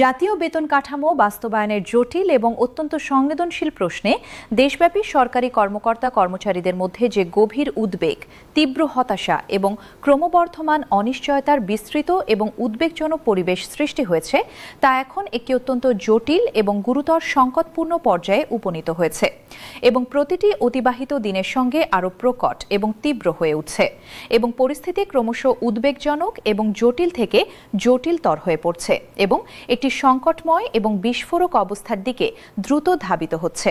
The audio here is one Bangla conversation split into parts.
জাতীয় বেতন কাঠামো বাস্তবায়নের জটিল এবং অত্যন্ত সংবেদনশীল প্রশ্নে দেশব্যাপী সরকারি কর্মকর্তা কর্মচারীদের মধ্যে যে গভীর উদ্বেগ, তীব্র হতাশা এবং ক্রমবর্ধমান অনিশ্চয়তার বিস্তৃত এবং উদ্বেগজনক পরিবেশ সৃষ্টি হয়েছে, তা এখন একটি অত্যন্ত জটিল এবং গুরুতর সংকটপূর্ণ পর্যায়ে উপনীত হয়েছে এবং প্রতিটি অতিবাহিত দিনের সঙ্গে আরও প্রকট এবং তীব্র হয়ে উঠছে এবং পরিস্থিতি ক্রমশ উদ্বেগজনক এবং জটিল থেকে জটিলতর হয়ে পড়ছে এবং একটি সংকটময় এবং বিস্ফোরক অবস্থার দিকে দ্রুত ধাবিত হচ্ছে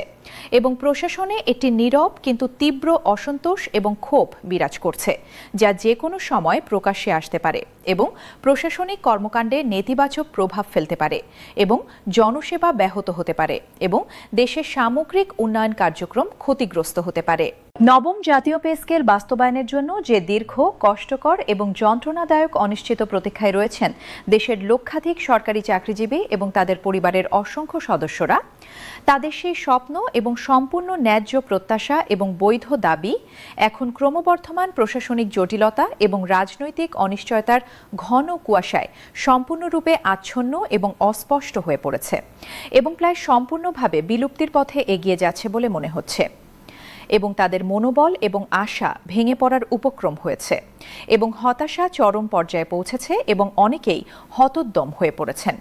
এবং প্রশাসনে একটি নীরব কিন্তু তীব্র অসন্তোষ এবং ক্ষোভ বিরাজ করছে, যা যে কোনো সময় প্রকাশ্যে আসতে পারে এবং প্রশাসনিক কর্মকাণ্ডে নেতিবাচক প্রভাব ফেলতে পারে এবং জনসেবা ব্যাহত হতে পারে এবং দেশের সামগ্রিক উন্নয়ন কার্যক্রম ক্ষতিগ্রস্ত হতে পারে। নবম জাতীয় পে স্কেল বাস্তবায়নের জন্য যে দীর্ঘ, কষ্টকর এবং যন্ত্রণাদায়ক অনিশ্চিত প্রতীক্ষায় রয়েছেন দেশের লক্ষাধিক সরকারি চাকরিজীবী এবং তাদের পরিবারের অসংখ্য সদস্যরা, তাদের সেই স্বপ্ন এবং সম্পূর্ণ ন্যায্য প্রত্যাশা এবং বৈধ দাবি, এখন ক্রমবর্ধমান প্রশাসনিক জটিলতা এবং রাজনৈতিক অনিশ্চয়তার ঘন কুয়াশায় সম্পূর্ণরূপে আচ্ছন্ন এবং অস্পষ্ট হয়ে পড়েছে এবং প্রায় সম্পূর্ণভাবে বিলুপ্তির পথে এগিয়ে যাচ্ছে বলে মনে হচ্ছে। এবং তাদের মনোবল এবং আশা ভেঙে পড়ার উপক্রম হয়েছে এবং হতাশা চরম পর্যায়ে পৌঁছেছে এবং অনেকেই হতোদ্যম হয়ে পড়েছেন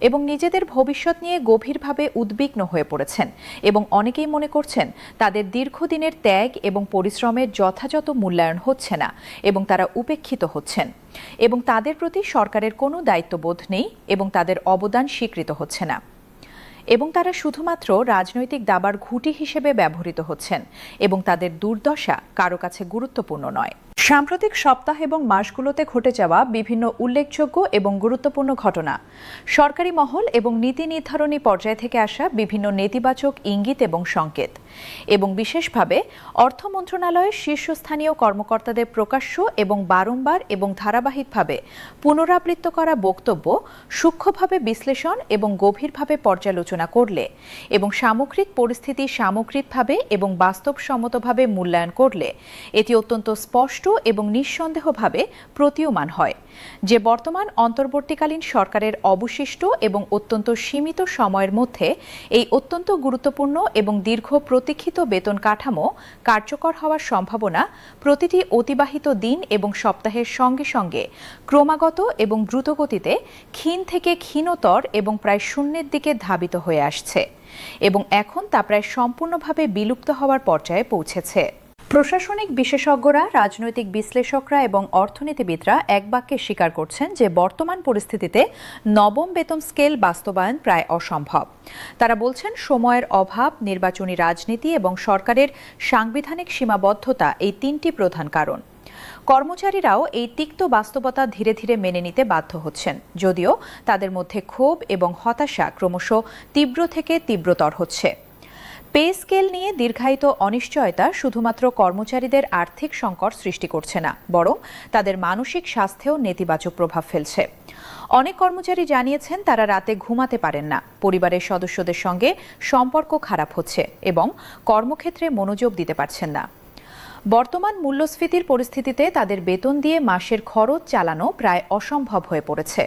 এবং নিজেদের ভবিষ্যৎ নিয়ে গভীরভাবে উদ্বিগ্ন হয়ে পড়েছেন এবং অনেকেই মনে করছেন তাদের দীর্ঘদিনের ত্যাগ এবং পরিশ্রমের যথাযথ মূল্যায়ন হচ্ছে না এবং তারা উপেক্ষিত হচ্ছেন এবং তাদের প্রতি সরকারের কোনো দায়িত্ববোধ নেই এবং তাদের অবদান স্বীকৃত হচ্ছে না। এবং তারা শুধুমাত্র রাজনৈতিক দাবার ঘুঁটি হিসেবে ব্যবহৃত হচ্ছেন এবং তাদের দুর্দশা কারও কাছে গুরুত্বপূর্ণ নয়। সাম্প্রতিক সপ্তাহ এবং মাসগুলোতে ঘটে যাওয়া বিভিন্ন উল্লেখযোগ্য এবং গুরুত্বপূর্ণ ঘটনা। সরকারি মহল এবং নীতি নির্ধারণী পর্যায় থেকে আসা বিভিন্ন নেতিবাচক ইঙ্গিত এবং সংকেত। এবং বিশেষভাবে, অর্থ মন্ত্রণালয়ের শীর্ষস্থানীয় কর্মকর্তাদের প্রকাশ্য এবং বারংবার এবং ধারাবাহিকভাবে পুনরাবৃত্ত করা বক্তব্য সূক্ষ্মভাবে বিশ্লেষণ এবং গভীরভাবে পর্যালোচনা করলে এবং সামগ্রিক পরিস্থিতি সামগ্রিকভাবে এবং বাস্তবসম্মতভাবে মূল্যায়ন করলে এটি অত্যন্ত স্পষ্ট এবং নিঃসন্দেহভাবে প্রতীয়মান হয়। যে বর্তমান অন্তর্বর্তীকালীন সরকারের অবশিষ্ট এবং অত্যন্ত সীমিত সময়ের মধ্যে এই অত্যন্ত গুরুত্বপূর্ণ এবং দীর্ঘ প্রতীক্ষিত বেতন কাঠামো কার্যকর হওয়ার সম্ভাবনা প্রতিটি অতিবাহিত দিন এবং সপ্তাহের সঙ্গে সঙ্গে ক্রমাগত এবং দ্রুতগতিতে ক্ষীণ থেকে ক্ষীণতর এবং প্রায় শূন্যের দিকে ধাবিত হয়ে আসছে এবং এখন তা প্রায় সম্পূর্ণভাবে বিলুপ্ত হওয়ার পর্যায়ে পৌঁছেছে। প্রশাসনিক বিশেষজ্ঞরা, রাজনৈতিক বিশ্লেষকরা এবং অর্থনীতিবিদরা এক বাক্যে স্বীকার করছেন যে বর্তমান পরিস্থিতিতে নবম বেতন স্কেল বাস্তবায়ন প্রায় অসম্ভব। তারা বলছেন, সময়ের অভাব, নির্বাচনী রাজনীতি এবং সরকারের সাংবিধানিক সীমাবদ্ধতা এই তিনটি প্রধান কারণ। কর্মচারীরাও এই তিক্ত বাস্তবতা ধীরে ধীরে মেনে নিতে বাধ্য হচ্ছেন। যদিও তাদের মধ্যে ক্ষোভ এবং হতাশা ক্রমশ তীব্র থেকে তীব্রতর হচ্ছে। পে স্কেল নিয়ে দীর্ঘায়িত অনিশ্চয়তা শুধুমাত্র কর্মচারীদের আর্থিক সংকট সৃষ্টি করছে না, বরং তাদের মানসিক স্বাস্থ্যেও নেতিবাচক প্রভাব ফেলছে। অনেক কর্মচারী জানিয়েছেন তারা রাতে ঘুমাতে পারেন না। পরিবারের সদস্যদের সঙ্গে সম্পর্ক খারাপ হচ্ছে এবং কর্মক্ষেত্রে মনোযোগ দিতে পারছেন না। বর্তমান মূল্যস্ফীতির পরিস্থিতিতে তাদের বেতন দিয়ে মাসের খরচ চালানো প্রায় অসম্ভব হয়ে পড়েছে।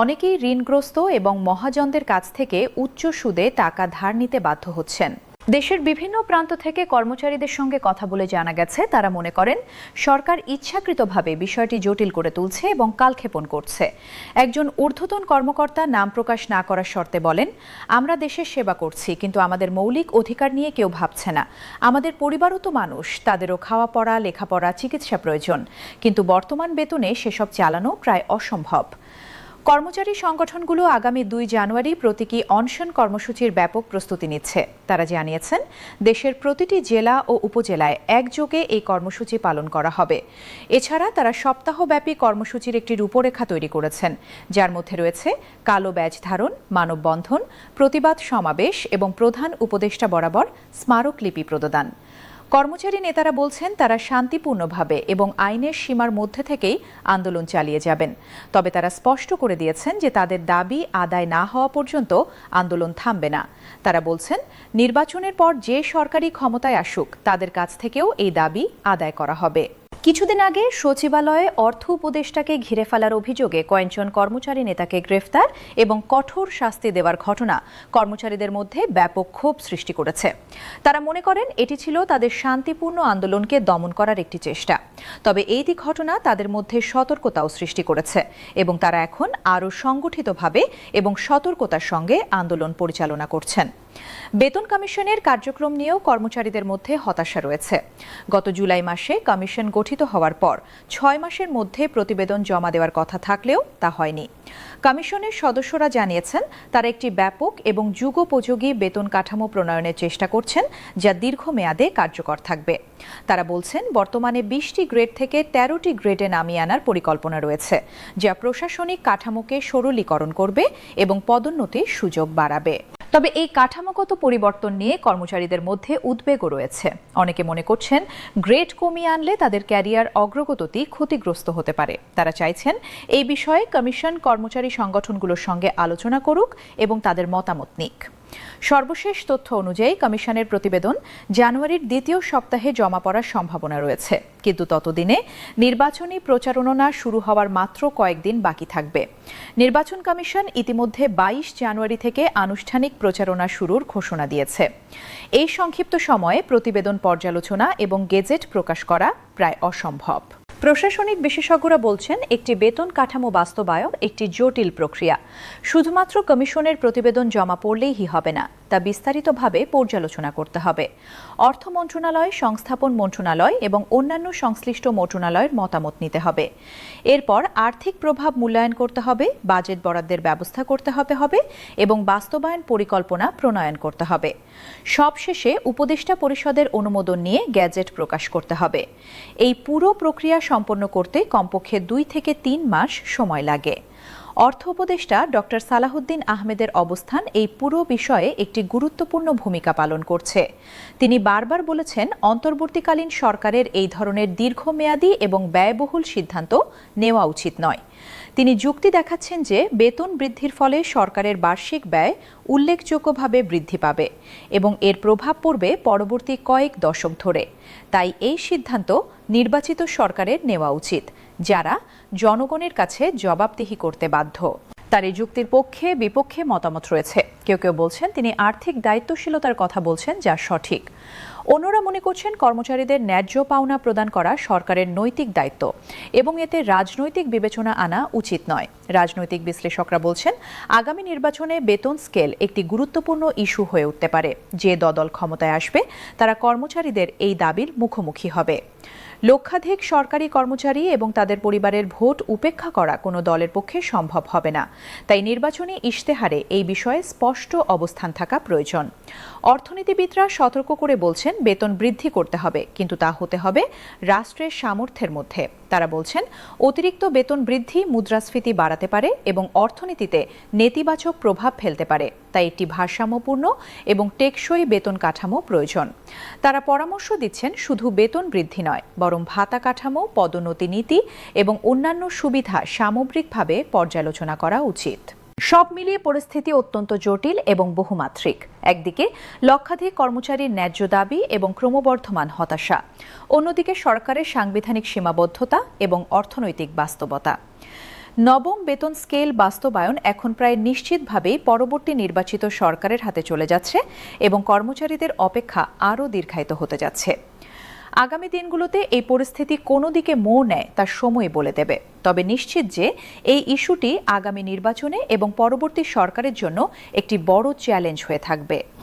অনেকেই ঋণগ্রস্ত এবং মহাজনদের কাছ থেকে উচ্চ সুদে টাকা ধার নিতে বাধ্য হচ্ছেন। দেশের বিভিন্ন প্রান্ত থেকে কর্মচারীদের সঙ্গে কথা বলে জানা গেছে, তারা মনে করেন, সরকার ইচ্ছাকৃতভাবে বিষয়টি জটিল করে তুলছে এবং কালক্ষেপণ করছে। একজন ঊর্ধ্বতন কর্মকর্তা নাম প্রকাশ না করার শর্তে বলেন, আমরা দেশের সেবা করছি, কিন্তু আমাদের মৌলিক অধিকার নিয়ে কেউ ভাবছে না। আমাদের পরিবারও তো মানুষ, তাদেরও খাওয়া পড়া, লেখাপড়া, চিকিৎসা প্রয়োজন। কিন্তু বর্তমান বেতনে সেসব চালানো প্রায় অসম্ভব। কর্মচারী সংগঠনগুলো আগামী দুই জানুয়ারি প্রতীকী অনশন কর্মসূচির ব্যাপক প্রস্তুতি নিচ্ছে। তারা জানিয়েছেন, দেশের প্রতিটি জেলা ও উপজেলায় একযোগে এই কর্মসূচি পালন করা হবে। এছাড়া তারা সপ্তাহব্যাপী কর্মসূচির একটি রূপরেখা তৈরি করেছেন। যার মধ্যে রয়েছে কালো ব্যাজ ধারণ, মানববন্ধন, প্রতিবাদ সমাবেশ এবং প্রধান উপদেষ্টা বরাবর স্মারকলিপি প্রদান। কর্মচারী নেতারা বলছেন তারা শান্তিপূর্ণভাবে এবং আইনের সীমার মধ্যে থেকেই আন্দোলন চালিয়ে যাবেন। তবে তারা স্পষ্ট করে দিয়েছেন যে তাদের দাবি আদায় না হওয়া পর্যন্ত আন্দোলন থামবে না। তারা বলছেন, নির্বাচনের পর যে সরকারি ক্ষমতায় আসুক, তাদের কাছ থেকেও এই দাবি আদায় করা হবে। কিছুদিন আগে সচিবালয়ে অর্থ উপদেষ্টাকে ঘিরে ফেলার অভিযোগে কয়েকজন কর্মচারী নেতাকে গ্রেফতার এবং কঠোর শাস্তি দেওয়ার ঘটনা কর্মচারীদের মধ্যে ব্যাপক ক্ষোভ সৃষ্টি করেছে। তারা মনে করেন এটি ছিল তাদের শান্তিপূর্ণ আন্দোলনকে দমন করার একটি চেষ্টা। তবে এই ঘটনা তাদের মধ্যে সতর্কতাও সৃষ্টি করেছে এবং তারা এখন আরও সংগঠিতভাবে এবং সতর্কতার সঙ্গে আন্দোলন পরিচালনা করছেন। বেতন কমিশনের কার্যক্রম নিয়েও কর্মচারীদের মধ্যে হতাশা রয়েছে। গত জুলাই মাসে কমিশন গঠিত হওয়ার পর ছয় মাসের মধ্যে প্রতিবেদন জমা দেওয়ার কথা থাকলেও তা হয়নি। কমিশনের সদস্যরা জানিয়েছেন, তারা একটি ব্যাপক এবং যুগোপযোগী বেতন কাঠামো প্রণয়নের চেষ্টা করছেন, যা দীর্ঘমেয়াদে কার্যকর থাকবে। তারা বলছেন, বর্তমানে বিশটি গ্রেড থেকে তেরোটি গ্রেডে নামিয়ে আনার পরিকল্পনা রয়েছে, যা প্রশাসনিক কাঠামোকে সরলীকরণ করবে এবং পদোন্নতির সুযোগ বাড়াবে। তবে এই কাঠামোগত পরিবর্তন নিয়ে কর্মচারীদের মধ্যে উদ্বেগও রয়েছে। অনেকে মনে করছেন গ্রেড কমিয়ে আনলে তাদের ক্যারিয়ার অগ্রগতি ক্ষতিগ্রস্ত হতে পারে। তারা চাইছেন এই বিষয়ে কমিশন কর্মচারী সংগঠনগুলোর সঙ্গে আলোচনা করুক এবং তাদের মতামত নিক। সর্বশেষ তথ্য অনুযায়ী কমিশনের প্রতিবেদন জানুয়ারির দ্বিতীয় সপ্তাহে জমা পড়ার সম্ভাবনা রয়েছে। কিন্তু ততদিনে নির্বাচনী প্রচারণা শুরু হওয়ার মাত্র কয়েকদিন বাকি থাকবে। নির্বাচন কমিশন ইতিমধ্যে বাইশ জানুয়ারি থেকে আনুষ্ঠানিক প্রচারণা শুরুর ঘোষণা দিয়েছে। এই সংক্ষিপ্ত সময়ে প্রতিবেদন পর্যালোচনা এবং গেজেট প্রকাশ করা প্রায় অসম্ভব। প্রশাসনিক বিশেষজ্ঞরা বলছেন, একটি বেতন কাঠামো বাস্তবায়ন একটি জটিল প্রক্রিয়া। শুধুমাত্র কমিশনের প্রতিবেদন জমা পড়লেই হবে না। তা বিস্তারিতভাবে পর্যালোচনা করতে হবে। অর্থ মন্ত্রণালয়, সংস্থাপন মন্ত্রণালয় এবং অন্যান্য সংশ্লিষ্ট মন্ত্রণালয়ের মতামত নিতে হবে। এরপর আর্থিক প্রভাব মূল্যায়ন করতে হবে, বাজেট বরাদ্দের ব্যবস্থা করতে হবে হবে এবং বাস্তবায়ন পরিকল্পনা প্রণয়ন করতে হবে। সবশেষে উপদেষ্টা পরিষদের অনুমোদন নিয়ে গ্যাজেট প্রকাশ করতে হবে। এই পুরো প্রক্রিয়া সম্পন্ন করতে কমপক্ষে দুই থেকে তিন মাস সময় লাগে। অর্থ উপদেষ্টা ডক্টর সালাহুদ্দিন আহমেদের অবস্থান এই পুরো বিষয়ে একটি গুরুত্বপূর্ণ ভূমিকা পালন করছে। তিনি বারবার বলেছেন, অন্তর্বর্তীকালীন সরকারের এই ধরনের দীর্ঘমেয়াদী এবং ব্যয়বহুল সিদ্ধান্ত নেওয়া উচিত নয়। তিনি যুক্তি দেখাচ্ছেন যে, বেতন বৃদ্ধির ফলে সরকারের বার্ষিক ব্যয় উল্লেখযোগ্যভাবে বৃদ্ধি পাবে এবং এর প্রভাব পড়বে পরবর্তী কয়েক দশক ধরে। তাই এই সিদ্ধান্ত নির্বাচিত সরকারের নেওয়া উচিত। যারা জনগণের কাছে জবাবদিহি করতে বাধ্য। তার এই যুক্তির পক্ষে বিপক্ষে মতামত রয়েছে। কেউ কেউ বলছেন তিনি আর্থিক দায়িত্বশীলতার কথা বলছেন, যা সঠিক। অন্যরা মনে করছেন কর্মচারীদের ন্যায্য পাওনা প্রদান করা সরকারের নৈতিক দায়িত্ব এবং এতে রাজনৈতিক বিবেচনা আনা উচিত নয়। রাজনৈতিক বিশ্লেষকরা বলছেন, আগামী নির্বাচনে বেতন স্কেল একটি গুরুত্বপূর্ণ ইস্যু হয়ে উঠতে পারে। যে দদল ক্ষমতায় আসবে, তারা কর্মচারীদের এই দাবির মুখোমুখি হবে। লক্ষাধিক সরকারি কর্মচারী এবং তাদের পরিবারের ভোট উপেক্ষা করা কোনো দলের পক্ষে সম্ভব হবে না। তাই নির্বাচনী ইশতেহারে এই বিষয়ে স্পষ্ট অবস্থান থাকা প্রয়োজন। অর্থনীতিবিদরা সতর্ক করে বলছেন, বেতন বৃদ্ধি করতে হবে, কিন্তু তা হতে হবে রাষ্ট্রের সামর্থ্যের মধ্যে। তারা বলছেন, অতিরিক্ত বেতন বৃদ্ধি মুদ্রাস্ফীতি বাড়াতে পারে এবং অর্থনীতিতে নেতিবাচক প্রভাব ফেলতে পারে। তাই একটি ভারসাম্যপূর্ণ এবং টেকসই বেতন কাঠামো প্রয়োজন। তারা পরামর্শ দিচ্ছেন, শুধু বেতন বৃদ্ধি নয়, বরং ভাতা কাঠামো, পদোন্নতি নীতি এবং অন্যান্য সুবিধা সামগ্রিকভাবে পর্যালোচনা করা উচিত। সব মিলিয়ে পরিস্থিতি অত্যন্ত জটিল এবং বহুমাত্রিক। একদিকে, লক্ষাধিক কর্মচারীর ন্যায্য দাবি এবং ক্রমবর্ধমান হতাশা। অন্যদিকে, সরকারের সাংবিধানিক সীমাবদ্ধতা এবং অর্থনৈতিক বাস্তবতা। নবম বেতন স্কেল বাস্তবায়ন এখন প্রায় নিশ্চিতভাবেই পরবর্তী নির্বাচিত সরকারের হাতে চলে যাচ্ছে এবং কর্মচারীদের অপেক্ষা আরও দীর্ঘায়িত হতে যাচ্ছে। আগামী দিনগুলোতে এই পরিস্থিতি কোনো দিকে মো নেয় তার সময় বলে দেবে। তবে নিশ্চিত যে এই ইস্যুটি আগামী নির্বাচনে এবং পরবর্তী সরকারের জন্য একটি বড় চ্যালেঞ্জ হয়ে থাকবে।